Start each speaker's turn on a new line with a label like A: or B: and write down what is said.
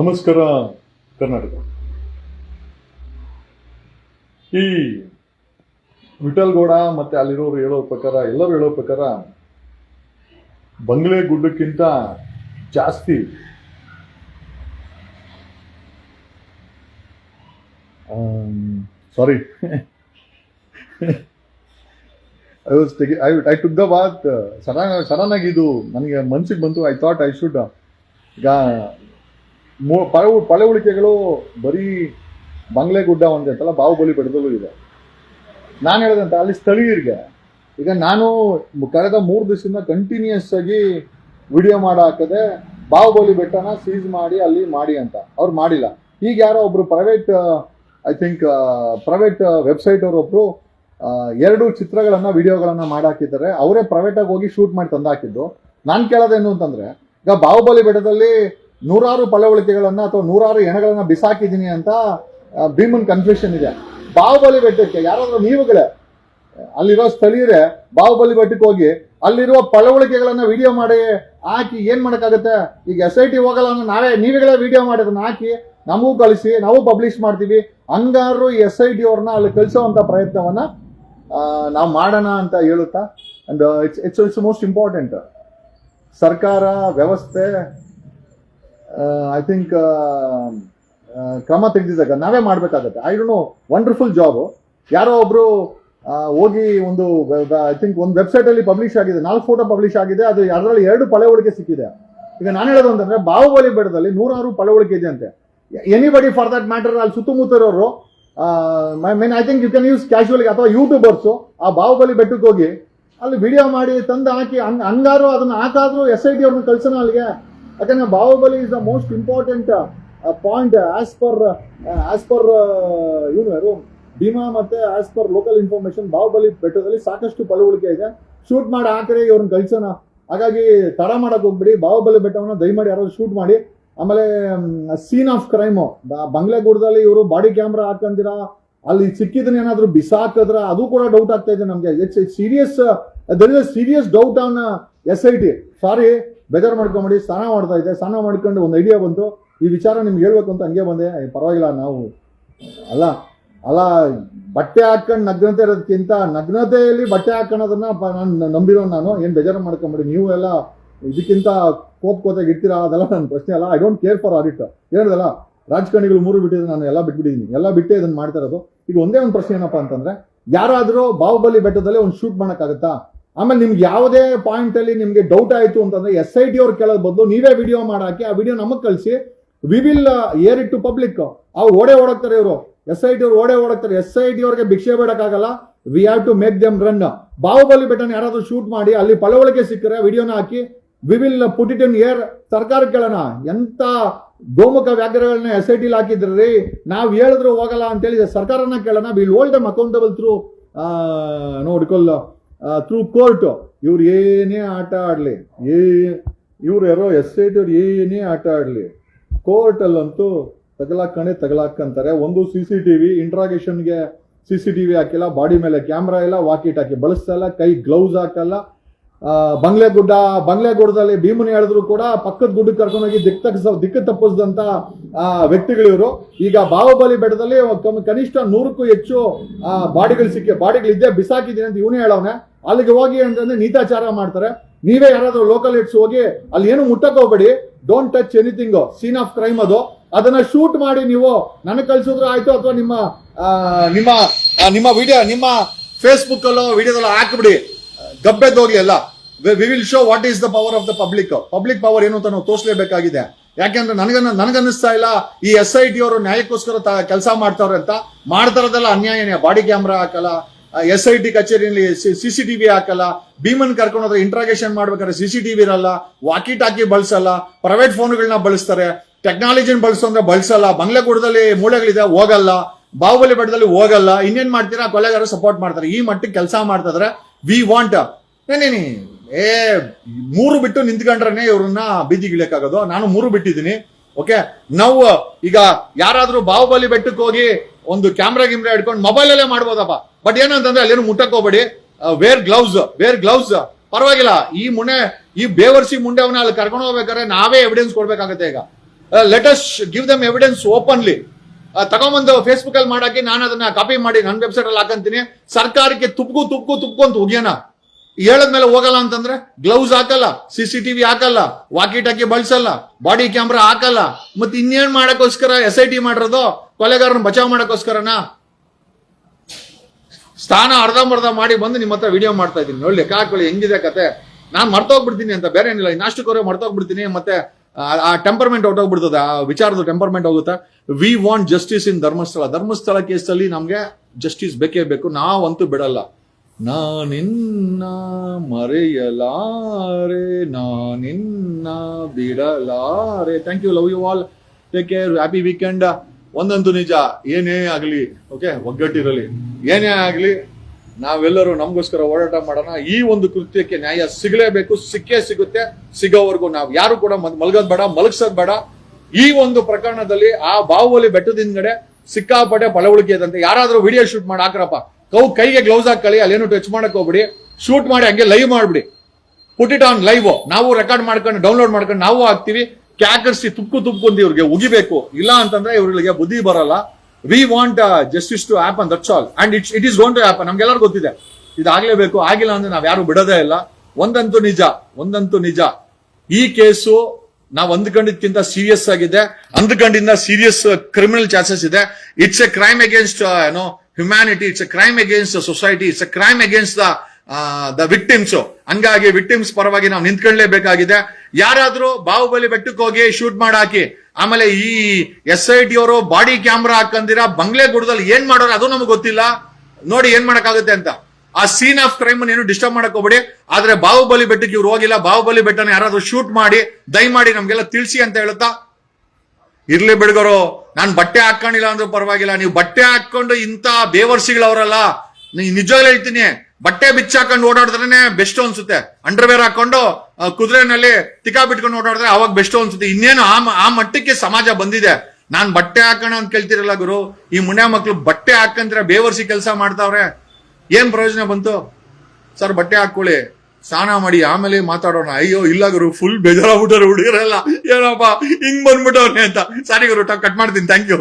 A: ನಮಸ್ಕಾರ, ಕರ್ನಾಟಕ. ಈ ವಿಠಲ್ ಗೌಡ ಮತ್ತೆ ಅಲ್ಲಿರೋರು ಹೇಳೋ ಪ್ರಕಾರ, ಎಲ್ಲರೂ ಹೇಳೋ ಪ್ರಕಾರ ಬಂಗ್ಲೆ ಗುಡ್ಡಕ್ಕಿಂತ ಜಾಸ್ತಿ sorry I was I I took the bath sudden sudden ಆಗಿ ಇದು ನನಗೆ ಮನ್ಸಿಗೆ ಬಂತು. ಐ ಥಾಟ್ ಐ ಶುಡ್ ಈಗ ಪಳ ಪಳವಳಿಕೆಗಳು ಬರೀ ಬಂಗ್ಲೆ ಗುಡ್ಡ ಒಂದೇ ಅಂತಲ್ಲ, ಬಾಹುಬಲಿ ಬೆಟ್ಟದಲ್ಲೂ ಇದೆ. ನಾನು ಹೇಳಿದಂತ, ಅಲ್ಲಿ ಸ್ಥಳೀಯರಿಗೆ, ಈಗ ನಾನು ಕಳೆದ ಮೂರು ದಿವಸದಿಂದ ಕಂಟಿನ್ಯೂಸ್ ಆಗಿ ವಿಡಿಯೋ ಮಾಡಾಕದೆ ಬಾಹುಬಲಿ ಬೆಟ್ಟನ ಸೀಸ್ ಮಾಡಿ, ಅಲ್ಲಿ ಮಾಡಿ ಅಂತ. ಅವ್ರು ಮಾಡಿಲ್ಲ. ಈಗ ಯಾರೋ ಒಬ್ರು private I think private website ಅವರೊಬ್ರು ಎರಡು ಚಿತ್ರಗಳನ್ನ ವಿಡಿಯೋಗಳನ್ನ ಮಾಡಾಕಿದ್ದಾರೆ ಅವರೇ ಪ್ರೈವೇಟ್ ಆಗಿ ಹೋಗಿ ಶೂಟ್ ಮಾಡಿ ತಂದಾಕಿದ್ದು ನಾನು ಕೇಳೋದೇನು ಅಂತಂದ್ರೆ, ಈಗ ಬಾಹುಬಲಿ ಬೆಟ್ಟದಲ್ಲಿ ನೂರಾರು ಪಳವಳಿಕೆಗಳನ್ನ ಅಥವಾ ನೂರಾರು ಎಣಗಳನ್ನ ಬಿಸಾಕಿದ್ದೀನಿ ಅಂತ ಭೀಮನ್ ಕನ್ಫ್ಯೂಷನ್ ಇದೆ. ಬಾಹುಬಲಿ ಬೆಟ್ಟಕ್ಕೆ ಯಾರಾದ್ರೂ ನೀವುಗಳೇ, ಅಲ್ಲಿರೋ ಸ್ಥಳೀಯರೇ, ಬಾಹುಬಲಿ ಬೆಟ್ಟಕ್ಕೆ ಹೋಗಿ ಅಲ್ಲಿರುವ ಪಳವಳಿಕೆಗಳನ್ನ ವಿಡಿಯೋ ಮಾಡಿ, ಹಾಕಿ ಏನ್ ಮಾಡಕ್ಕಾಗತ್ತೆ? ಈಗ ಎಸ್ ಐ ಟಿ ಹೋಗಲ್ಲ ಅಂದ್ರೆ ನಾವೇ, ನೀವುಗಳೇ ವಿಡಿಯೋ ಮಾಡಿ ಅದನ್ನ ಹಾಕಿ ನಮಗೂ ಕಳಿಸಿ, ನಾವು ಪಬ್ಲಿಷ್ ಮಾಡ್ತೀವಿ. ಹಂಗಾರು ಎಸ್ ಐ ಟಿ ಅವ್ರನ್ನ ಅಲ್ಲಿ ಕಳಿಸೋವಂತ ಪ್ರಯತ್ನವನ್ನ ನಾವು ಮಾಡೋಣ ಅಂತ ಹೇಳುತ್ತಾ? And it's it's it's most important ಸರ್ಕಾರ, ವ್ಯವಸ್ಥೆ ಐ ಥಿಂಕ್ ಕ್ರಮ ತೆಗೆದಿದ್ದಾಗ ನಾವೇ ಮಾಡಬೇಕಾಗತ್ತೆ. I don't know wonderful job ಯಾರೋ ಒಬ್ರು ಹೋಗಿ ಒಂದು ಐ ಥಿಂಕ್ ಒಂದು ವೆಬ್ಸೈಟ್ ಅಲ್ಲಿ ಪಬ್ಲಿಷ್ ಆಗಿದೆ. ನಾಲ್ಕು ಫೋಟೋ ಪಬ್ಲಿಷ್ ಆಗಿದೆ. ಅದು ಅದರಲ್ಲಿ ಎರಡು ಪಳೆವಳಿಕೆ ಸಿಕ್ಕಿದೆ. ಈಗ ನಾನು ಹೇಳೋದು ಅಂತಂದ್ರೆ, ಬಾಹುಬಲಿ ಬೆಟ್ಟದಲ್ಲಿ ನೂರಾರು ಪಳವಳಿಕೆ ಇದೆ ಅಂತೆ. ಎನಿಬಡಿ ಫಾರ್ ದಟ್ ಮ್ಯಾಟರ್ ಅಲ್ಲಿ ಸುತ್ತಮುತ್ತ ಇರೋರು mean I think you can use casual ಅಥವಾ ಯೂಟ್ಯೂಬರ್ಸು ಆ ಬಾಹುಬಲಿ ಬೆಟ್ಟಕ್ಕೆ ಹೋಗಿ, ಅಲ್ಲಿ ವಿಡಿಯೋ ಮಾಡಿ ತಂದು ಹಾಕಿ, ಹಂಗ್ ಹಂಗಾರು ಅದನ್ನ ಹಾಕಾದ್ರೂ ಎಸ್ ಐ ಟಿ ಅವ್ರನ್ನ ಕಳ್ಸೋಣ ಅಲ್ಲಿಗೆ. ಯಾಕಂದ್ರೆ Bahubali is the most important point as per as per ಇವನು ಯಾರು ಭೀಮಾ ಮತ್ತೆ as per local information Bahubali ಬೆಟ್ಟದಲ್ಲಿ ಸಾಕಷ್ಟು ಪಳವಳಿಕೆ ಇದೆ. ಶೂಟ್ ಮಾಡಿ ಹಾಕಿದ್ರೆ ಇವ್ರನ್ನ ಕಳ್ಸೋಣ. ಹಾಗಾಗಿ ತಡ ಮಾಡಕ್ ಹೋಗ್ಬಿಡಿ. ಬಾಹುಬಲಿ ಬೆಟ್ಟವನ್ನ ದಯಮಾಡಿ ಯಾರಾದ್ರು ಶೂಟ್ ಮಾಡಿ. ಆಮೇಲೆ ಸೀನ್ ಆಫ್ ಕ್ರೈಮ್ ಬಂಗ್ಲೆಗೂಡದಲ್ಲಿ ಇವರು ಬಾಡಿ ಕ್ಯಾಮ್ರಾ ಹಾಕಂದಿರಾ? ಅಲ್ಲಿ ಸಿಕ್ಕಿದ್ರೆ ಏನಾದ್ರು ಬಿಸಾಕಿದ್ರ? ಅದು ಕೂಡ ಡೌಟ್ ಆಗ್ತಾ ಇದೆ ನಮ್ಗೆ. It's serious there is serious doubt on S I T sorry ಬೇಜಾರು ಮಾಡ್ಕೊಂಬಿಡಿ, ಸ್ನಾನ ಮಾಡ್ತಾ ಇದ್ದೆ. ಸ್ನಾನ ಮಾಡ್ಕೊಂಡು ಒಂದು ಐಡಿಯಾ ಬಂತು. ಈ ವಿಚಾರ ನಿಮ್ಗೆ ಹೇಳ್ಬೇಕು ಅಂತ ಹಂಗೆ ಬಂದೆ. ಪರವಾಗಿಲ್ಲ, ನಾವು ಅಲ್ಲ ಅಲ್ಲ, ಬಟ್ಟೆ ಹಾಕೊಂಡು ನಗ್ನತೆ ಇರೋದಕ್ಕಿಂತ ನಗ್ನತೆಯಲ್ಲಿ ಬಟ್ಟೆ ಹಾಕೋಣದನ್ನ ಪ- ನಾನು ನಂಬಿರೋ ನಾನು. ಏನು ಬೇಜಾರು ಮಾಡ್ಕೊಂಬಿಡಿ, ನೀವು ಎಲ್ಲ ಇದಕ್ಕಿಂತ ಕೋಪ್ ಕೋತಾಗ ಇರ್ತೀರಾ? ಅದೆಲ್ಲ ನನ್ನ ಪ್ರಶ್ನೆ ಅಲ್ಲ. I don't care for audit ಹೇಳಿದಲ್ಲ ರಾಜಕಾರಣಿಗಳು ಮೂರು ಬಿಟ್ಟಿದ್ರೆ ನಾನು ಎಲ್ಲ ಬಿಟ್ಬಿಟ್ಟಿದ್ದೀನಿ ಎಲ್ಲ ಬಿಟ್ಟೆ ಇದನ್ನು ಮಾಡ್ತಾ ಇರೋದು. ಈಗ ಒಂದೇ ಒಂದು ಪ್ರಶ್ನೆ ಏನಪ್ಪ ಅಂತಂದ್ರೆ, ಯಾರಾದರೂ ಬಾಹುಬಲಿ ಬೆಟ್ಟದಲ್ಲಿ ಒಂದು ಶೂಟ್ ಮಾಡೋಕ್ಕಾಗತ್ತಾ? ಆಮೇಲೆ ನಿಮ್ಗೆ ಯಾವುದೇ ಪಾಯಿಂಟ್ ಅಲ್ಲಿ ನಿಮ್ಗೆ ಡೌಟ್ ಆಯಿತು ಅಂತಂದ್ರೆ ಎಸ್ ಐ ಟಿ ಅವ್ರು ಕೇಳೋದು ಬದಲು ನೀವೇ ವಿಡಿಯೋ ಮಾಡಾಕಿ, ಆ ವಿಡಿಯೋ ನಮಗೆ ಕಳಿಸಿ. We will air it to public ಅವ್ರು ಓಡೇ ಓಡಾಕ್ತಾರೆ ಇವರು. ಎಸ್ ಐ ಟಿ ಅವ್ರು ಓಡೇ ಓಡಾಕ್ತಾರೆ. ಎಸ್ ಐ ಟಿ ಅವ್ರಿಗೆ ಭಿಕ್ಷೆ ಬೇಡಕ್ಕಾಗಲ್ಲ. We have to make them run Bahubali ಬೆಟ್ಟನ ಯಾರಾದರೂ ಶೂಟ್ ಮಾಡಿ, ಅಲ್ಲಿ ಪಳವಳಿಕೆ ಸಿಕ್ಕರೆ ವಿಡಿಯೋನ ಹಾಕಿ we will put it in air ಸರ್ಕಾರ ಕೇಳೋಣ. ಎಂತ ಗೋಮುಖ ವ್ಯಾಘ್ರಗಳನ್ನ ಎಸ್ ಐ ಟಿಲಿ ಹಾಕಿದ್ರಿ? ನಾವು ಹೇಳಿದ್ರು ಹೋಗಲ್ಲ ಅಂತ ಹೇಳಿ ಸರ್ಕಾರನ ಕೇಳೋಣ. ವಿಲ್ ದಮ್ ಅಕೌಂಟಬಲ್ ಥ್ರೂ ನೋಡ್ಕೊಲ್ಲ ಥ್ರೂ ಕೋರ್ಟು ಇವ್ರು ಏನೇ ಆಟ ಆಡಲಿ, ಏ, ಇವ್ರು ಯಾರೋ ಎಸ್ ಐ ಟಿ ಅವ್ರು ಏನೇ ಆಟ ಆಡಲಿ ಕೋರ್ಟಲ್ಲಂತೂ ತಗಲಾಕಣೆ ತಗಲಾಕಂತಾರೆ. ಒಂದು ಸಿ ಸಿ ಟಿ ವಿ ಇಂಟ್ರಾಗೇಷನ್ಗೆ ಸಿ ಸಿ ಟಿ ವಿ ಹಾಕಿಲ್ಲ, ಬಾಡಿ ಮೇಲೆ ಕ್ಯಾಮ್ರಾ ಇಲ್ಲ ವಾಕಿಟ್ ಹಾಕಿ ಬಳಸ್ತಾ ಇಲ್ಲ, ಕೈ ಗ್ಲೌಸ್ ಹಾಕಲ್ಲ ಬಂಗ್ಲೆ ಗುಡ್ಡ ಬಂಗ್ಲೆ ಗುಡ್ಡದಲ್ಲಿ ಭೀಮನಿ ಹೇಳಿದ್ರು ಕೂಡ ಪಕ್ಕದ ಗುಡ್ಡಕ್ಕೆ ಕರ್ಕೊಂಡೋಗಿ ದಿಕ್ ದಿಕ್ಕು ತಪ್ಪಿಸಿದಂತ ಆ, ವ್ಯಕ್ತಿಗಳಿವರು ಈಗ ಬಾಹುಬಲಿ ಬೆಟ್ಟದಲ್ಲಿ ಕನಿಷ್ಠ ನೂರಕ್ಕೂ ಹೆಚ್ಚು ಬಾಡಿಗಳು ಸಿಕ್ಕಿ ಬಾಡಿಗಳಿದ್ದೆ ಬಿಸಾಕಿದ್ದೀನಿ ಅಂತ ಇವನೇ ಹೇಳವನೆ. ಅಲ್ಲಿಗೆ ಹೋಗಿ ಅಂತಂದ್ರೆ ನೀತಾಚಾರ ಮಾಡ್ತಾರೆ. ನೀವೇ ಯಾರಾದರೂ ಲೋಕಲ್ ಹೆಡ್ಸ್ ಹೋಗಿ ಅಲ್ಲಿ ಏನು ಮುಟ್ಟಕ್ಕೆ ಹೋಗ್ಬೇಡಿ. Don't touch anything scene of crime ಅದು. ಅದನ್ನ ಶೂಟ್ ಮಾಡಿ ನೀವು. ನನಗೆ ಕಳ್ಸಿದ್ರು ಆಯ್ತು ಅಥವಾ ನಿಮ್ಮ ನಿಮ್ಮ ನಿಮ್ಮ ವಿಡಿಯೋ ನಿಮ್ಮ ಫೇಸ್ಬುಕ್ ಅಲ್ಲೋ ವಿಡಿಯೋದಲ್ಲೋ ಹಾಕ್ಬಿಡಿ. ಗಬ್ಬೆದ್ದೋಗ್ಲಿ ಎಲ್ಲ. We will show what is the power of the public public power ಏನು ಅಂತ ನಾವು ತೋರಿಸಲೇಬೇಕಾಗಿದೆ. ಯಾಕೆಂದ್ರೆ ನನಗನ್ನ, ನನಗನ್ನಿಸ್ತಾ ಇಲ್ಲ ಈ ಎಸ್ ಐ ಟಿ ಅವರು ನ್ಯಾಯಕ್ಕೋಸ್ಕರ ಕೆಲಸ ಮಾಡ್ತಾವ್ರೆ ಅಂತ. ಮಾಡ್ತಾರದೆಲ್ಲ ಅನ್ಯಾಯ ಬಾಡಿ ಕ್ಯಾಮ್ರಾ ಹಾಕಲ್ಲ ಎಸ್ ಐ ಟಿ ಕಚೇರಿಯಲ್ಲಿ ಸಿ ಸಿ ಟಿವಿ ಹಾಕಲ್ಲ, ಭೀಮನ್ ಕರ್ಕೊಂಡು ಹೋದ್ರೆ ಇಂಟ್ರಾಗೇಷನ್ ಮಾಡ್ಬೇಕಾದ್ರೆ ಸಿ ಸಿ ಟಿವಿ ಇರಲ್ಲ ವಾಕಿ ಟಾಕಿ ಬಳಸಲ್ಲ ಪ್ರೈವೇಟ್ ಫೋನ್ಗಳನ್ನ ಬಳಸ್ತಾರೆ ಟೆಕ್ನಾಲಜಿನ ಬಳಸೋ ಅಂದ್ರೆ ಬಳಸಲ್ಲ, ಬಂಗ್ಲೆಗೂಡದಲ್ಲಿ ಮೂಳೆಗಳಿದೆ, ಹೋಗಲ್ಲ, ಬಾಹುಬಲಿ ಬೆಟ್ಟದಲ್ಲಿ ಹೋಗಲ್ಲ, ಇನ್ನೇನ್ ಮಾಡ್ತೀರಾ? ಕೊಲೆಗಾರ ಸಪೋರ್ಟ್ ಮಾಡ್ತಾರೆ. ಈ ಮಟ್ಟಿಗೆ ಕೆಲಸ ಮಾಡ್ತಿದ್ರೆ ವಿ ವಾಂಟ್ ಏ, ಮೂರು ಬಿಟ್ಟು ನಿಂತ್ಕೊಂಡ್ರೆ ಇವ್ರನ್ನ ಬೀದಿಗಿಳಿಯಕ್ಕಾಗೋದು ನಾನು ಮೂರು ಬಿಟ್ಟಿದ್ದೀನಿ. ಓಕೆ? ನಾವು, ಈಗ ಯಾರಾದ್ರೂ ಬಾಹುಬಲಿ ಬೆಟ್ಟಕ್ಕೆ ಹೋಗಿ ಒಂದು ಕ್ಯಾಮ್ರಾ ಗಿಮ್ರಾ ಹಿಡ್ಕೊಂಡು ಮೊಬೈಲ್ ಅಲ್ಲೇ ಮಾಡ್ಬೋದಪ್ಪ. ಬಟ್ ಏನಂತಂದ್ರೆ ಅಲ್ಲೇನು ಮುಟ್ಟಕ್ ಹೋಗ್ಬೇಡಿ. ವೇರ್ ಗ್ಲೌಸ್ ವೇರ್ ಗ್ಲೌಸ್ ಪರವಾಗಿಲ್ಲ. ಈ ಮುನೆ, ಈ ಬೇವರ್ಸಿ ಮುಂಡೆವನ್ನ ಅಲ್ಲಿ ಕರ್ಕೊಂಡು ಹೋಗ್ಬೇಕಾದ್ರೆ ನಾವೇ ಎವಿಡೆನ್ಸ್ ಕೊಡ್ಬೇಕಾಗತ್ತೆ ಈಗ. Let's give them evidence openly ತಗೊಂಬಂದು ಫೇಸ್ಬುಕ್ ಅಲ್ಲಿ ಮಾಡಾಕಿ ನಾನು ಅದನ್ನ ಕಾಪಿ ಮಾಡಿ ನನ್ನ ವೆಬ್ಸೈಟ್ ಅಲ್ಲಿ ಹಾಕಂತೀನಿ. ಸರ್ಕಾರಕ್ಕೆ ತುಪ್ಕು ತುಪ್ಕು ತುಪ್ಕು ಅಂತ ಹೋಗ್ಯಾನ ಹೇಳದ್ಮೇಲೆ ಹೋಗಲ್ಲ ಅಂತಂದ್ರೆ ಗ್ಲೌಸ್ ಹಾಕಲ್ಲ ಸಿ ಸಿ ಟಿವಿ ಹಾಕಲ್ಲ ವಾಕಿ ಟಾಕಿ ಬಳಸಲ್ಲ ಬಾಡಿ ಕ್ಯಾಮ್ರಾ ಹಾಕಲ್ಲ. ಮತ್ತೆ ಇನ್ನೇನ್ ಮಾಡಕ್ಕೋಸ್ಕರ ಎಸ್ ಐ ಟಿ ಮಾಡಿರೋದು? ಕೊಲೆಗಾರನ ಬಚಾವ್ ಮಾಡಕ್ಕೋಸ್ಕರನಾ? ಸ್ಥಾನ ಅರ್ಧಂಬರ್ಧ ಮಾಡಿ ಬಂದು ನಿಮ್ಮ ಹತ್ರ ವಿಡಿಯೋ ಮಾಡ್ತಾ ಇದ್ದೀನಿ. ನೋಡಿ ಕಾಕೊಳ್ಳಿ ಹೆಂಗಿದೆ ಕತೆ? ನಾನು ಮರ್ತೋಗ್ಬಿಡ್ತೀನಿ ಅಂತ, ಬೇರೆ ಏನಿಲ್ಲ. ನಾಷ್ಟಕ್ಕೋರೆ ಮರ್ತೋಗ್ಬಿಡ್ತೀನಿ, ಮತ್ತೆ, ಆ- ಟೆಂಪರ್ಮೆಂಟ್ ಟೆಂಪರ್ಮೆಂಟ್ ಹೊಟ್ಟೋಗ್ಬಿಡ್ತದೆ ಆ ವಿಚಾರದ ಟೆಂಪರ್ಮೆಂಟ್ ಹೋಗುತ್ತೆ. We want justice in Dharmasthala. Dharmasthala ಕೇಸಲ್ಲಿ ನಮಗೆ ಜಸ್ಟಿಸ್ ಬೇಕೇ ಬೇಕು. ನಾವಂತೂ ಬಿಡಲ್ಲ. ನಾನಿನ್ನ ಮರೆಯಲಾರೆ ನಾನಿನ್ನ ಬಿಡಲಾರೆ. Thank you love you all take care happy weekend ಒಂದಂತೂ ನಿಜ, ಏನೇ ಆಗಲಿ ಓಕೆ ಒಗ್ಗಟ್ಟಿರಲಿ. ಏನೇ ಆಗಲಿ, ನಾವೆಲ್ಲರೂ ನಮಗೋಸ್ಕರ ಹೋರಾಟ ಮಾಡೋಣ. ಈ ಒಂದು ಕೃತ್ಯಕ್ಕೆ ನ್ಯಾಯ ಸಿಗಲೇಬೇಕು. ಸಿಕ್ಕೇ ಸಿಗುತ್ತೆ. ಸಿಗೋವರೆಗೂ ನಾವು ಯಾರು ಕೂಡ ಮಲ್- ಮಲ್ಗೋದ್ ಬೇಡ, ಮಲಗಿಸೋದ್ ಬೇಡ. ಈ ಒಂದು ಪ್ರಕರಣದಲ್ಲಿ ಆ ಬಾಹುಬಲಿ ಬೆಟ್ಟದಿಂದಗಡೆ ಸಿಕ್ಕಾಪಟ್ಟೆ ಪಳವಳಿಕೆ ಇದಂತೆ ಯಾರಾದರೂ ವಿಡಿಯೋ ಶೂಟ್ ಮಾಡಿ ಹಾಕ್ರಪ್ಪ. ಕೌ ಕೈಗೆ ಗ್ಲೌಸ್ ಹಾಕೊಳ್ಳಿ ಅಲ್ಲೇನು ಟಚ್ ಮಾಡಕ್ ಹೋಗ್ಬಿಡಿ. ಶೂಟ್ ಮಾಡಿ, ಹಂಗೆ ಲೈವ್ ಮಾಡ್ಬಿಡಿ. ಪುಟ್ ಇಟ್ ಆನ್ ಲೈವ್ ನಾವು ರೆಕಾರ್ಡ್ ಮಾಡ್ಕೊಂಡು ಡೌನ್ಲೋಡ್ ಮಾಡ್ಕೊಂಡು, ನಾವು ಹಾಕ್ತಿವಿ. ಕ್ಯಾಕರ್ಸಿ ತುಪ್ಪು ತುಪ್ಕೊಂಡ್ ಇವ್ರಿಗೆ ಉಗಿಬೇಕು. ಇಲ್ಲ ಅಂತಂದ್ರೆ ಇವ್ರಿಗೆ ಬುದ್ಧಿ ಬರಲ್ಲ. We want justice to happen that's all and it's it is gone to ನಮ್ಗೆ ನಮ್ಗೆಲ್ಲರೂ ಗೊತ್ತಿದೆ. ಇದಾಗ್ಲೇಬೇಕು, ಆಗಿಲ್ಲ ಅಂದ್ರೆ ನಾವ್ ಯಾರು ಬಿಡೋದೇ ಇಲ್ಲ. ಒಂದಂತೂ ನಿಜ ಒಂದಂತೂ ನಿಜ. ಈ ಕೇಸು ನಾವು ಅಂದ್ಕೊಂಡಿದ್ಕಿಂತ ಸೀರಿಯಸ್ ಆಗಿದೆ. ಅಂದ್ಕೊಂಡಿಂದ ಸೀರಿಯಸ್ ಕ್ರಿಮಿನಲ್ ಚಾನ್ಸಸ್ ಇದೆ. ಇಟ್ಸ್ ಎ ಕ್ರೈಮ್ ಅಗೇನ್ಸ್ಟ್ ಏನೋ humanity it's a crime against society it's a crime against the the victims ಹಂಗಾಗಿ ವಿಕ್ಟಿಮ್ಸ್ ಪರವಾಗಿ ನಾವು ನಿಂತ್ಕೊಳ್ಳೇಬೇಕಾಗಿದೆ. ಯಾರಾದ್ರೂ ಬಾಹುಬಲಿ ಬೆಟ್ಟಕ್ಕೆ ಹೋಗಿ ಶೂಟ್ ಮಾಡಾಕಿ, ಆಮೇಲೆ ಈ ಎಸ್ ಐ ಟಿ ಅವರು ಬಾಡಿ ಕ್ಯಾಮ್ರಾ ಹಾಕಂದಿರ ಬಂಗ್ಲೆ ಗುಡದಲ್ಲಿ ಏನ್ ಮಾಡೋರು ಅದು ನಮ್ಗೆ ಗೊತ್ತಿಲ್ಲ. ನೋಡಿ ಏನ್ ಮಾಡಕ್ಕಾಗುತ್ತೆ ಅಂತ. ಆ ಸೀನ್ ಆಫ್ ಕ್ರೈಮ್ ಏನು ಡಿಸ್ಟರ್ಬ್ ಮಾಡಕ್ ಹೋಗ್ಬೇಡಿ. ಆದ್ರೆ ಬಾಹುಬಲಿ ಬೆಟ್ಟಕ್ಕೆ ಇವ್ರು ಹೋಗಿಲ್ಲ, ಬಾಹುಬಲಿ ಬೆಟ್ಟನ ಯಾರಾದ್ರೂ ಶೂಟ್ ಮಾಡಿ, ದಯಮಾಡಿ ನಮ್ಗೆಲ್ಲ ತಿಳಿಸಿ ಅಂತ ಹೇಳುತ್ತಾ? ಇರ್ಲಿ ಬಿಡ್ಗರು. ನಾನ್ ಬಟ್ಟೆ ಹಾಕೊಂಡಿಲ್ಲ ಅಂದ್ರೆ ಪರವಾಗಿಲ್ಲ. ನೀವು ಬಟ್ಟೆ ಹಾಕೊಂಡು ಇಂತ ಬೇವರ್ಸಿಗಳವರಲ್ಲ ನಿಜವಾಗ್ಲೂ ಹೇಳ್ತೀನಿ, ಬಟ್ಟೆ ಬಿಚ್ಚ ಹಾಕೊಂಡು ಓಡಾಡಿದ್ರೇನೆ ಬೆಸ್ಟ್ ಅನ್ಸುತ್ತೆ. ಅಂಡರ್ವೇರ್ ಹಾಕೊಂಡು ಕುದುರೆನಲ್ಲಿ ತಿಕಾ ಬಿಟ್ಕೊಂಡು ಓಡಾಡಿದ್ರೆ ಅವಾಗ ಬೆಸ್ಟ್ ಅನ್ಸುತ್ತೆ. ಇನ್ನೇನು ಆ ಆ ಮಟ್ಟಕ್ಕೆ ಸಮಾಜ ಬಂದಿದೆ. ನಾನ್ ಬಟ್ಟೆ ಹಾಕೋಣ ಅಂತ ಕೇಳ್ತಿರಲ್ಲ ಗುರು, ಈ ಮುನ್ಯ ಮಕ್ಳು ಬಟ್ಟೆ ಹಾಕಂದ್ರೆ ಬೇವರ್ಸಿ ಕೆಲಸ ಮಾಡ್ತಾವ್ರೆ. ಏನ್ ಪ್ರಯೋಜನ ಬಂತು? ಸರ್, ಬಟ್ಟೆ ಹಾಕೊಳ್ಳಿ ಸ್ನಾನ ಮಾಡಿ ಆಮೇಲೆ ಮಾತಾಡೋಣ. ಅಯ್ಯೋ, ಇಲ್ಲ ಗುರು ಫುಲ್ ಬೇಜಾರಾಗ್ಬಿಟ್ಟಾರೆ ಹುಡುಗರೆಲ್ಲ. ಏನಪ್ಪ, ಹಿಂಗ್ ಬಂದ್ಬಿಟ್ಟವ್ರೆ ಅಂತ. ಸಾರಿ ಗುರು ಕಟ್ ಮಾಡ್ತೀನಿ. Thank you